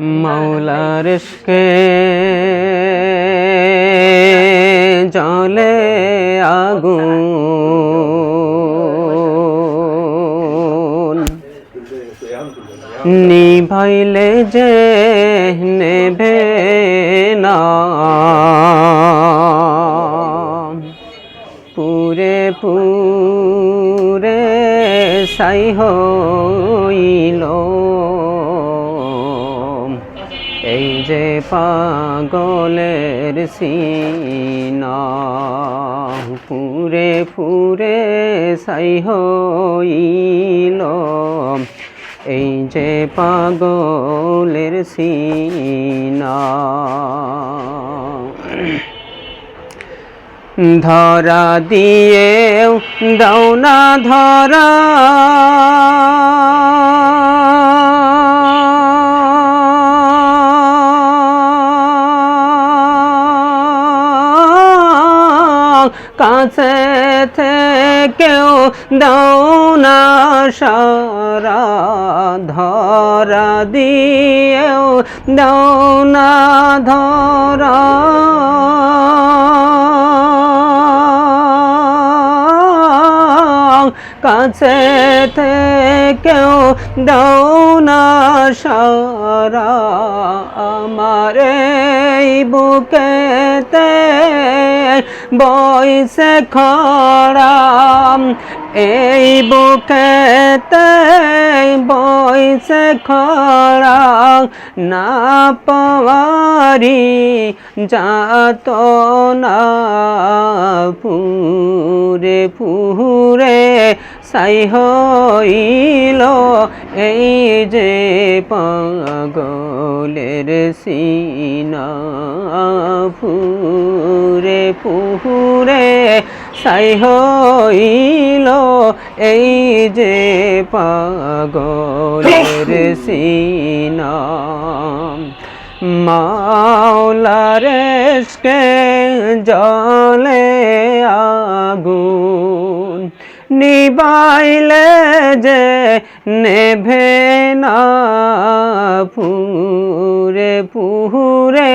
মৌলার ইশকে জলে আগুন। নিভাইলে যে নেবে না। পুরে পুরে সাই হইল পাগলের সিনা। পুরে পুরে সাই হইল। এই যে পাগলের সিনা। ধরা দিয়েও দাও না ধরা। কাছে থেকেও দাও না সারা ধরা দিয়েও দাও না ধরা। কাছে থেকেও দাও না সারা আমার। এই বুকেতে বইসে খড়াম এই বুকেতে বইসে খড়া না পারি যাত না পুরে পুরে সাই হইল। এই যে পাগলের সিনা পুরে পুরে সাই হইল এই যে পাগলের সিনা মাওলারেশকে জলে আগুন, নিবাইলে যে নেভে না, পুরে পুরে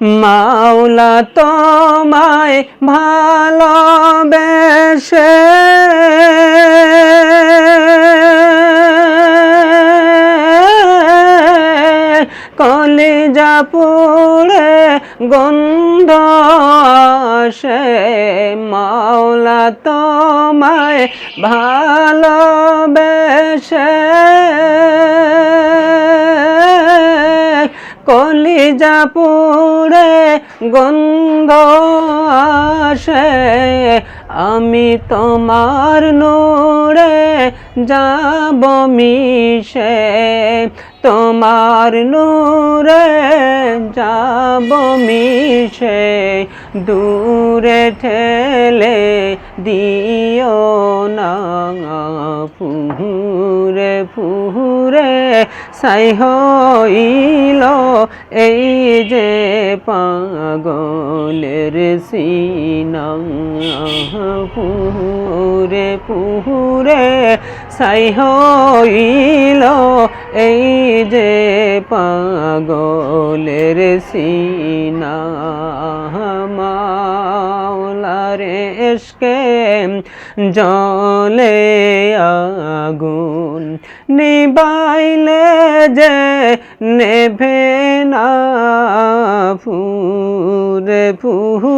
মাওলা তোমায় ভালোবেসে। কলিজা পুড়ে গন্ধ আসে। মাওলা তোমায় ভালোবেসে। পুড়ে গন্ধ আসে আমি তোমার নূরে যাব মিশে। তোমার নূরে যাব মিশে, দূরে ঠেলে দিও না, ফুরে ফুরে সাই হইল এই যে পাগলের সিনা পুরে পুরে সাই হইল এই যে পাগলের সিনা। মাওলারে এসকে জলে আগুন নিবাইলে যে নেভে না ফুরে ফুরে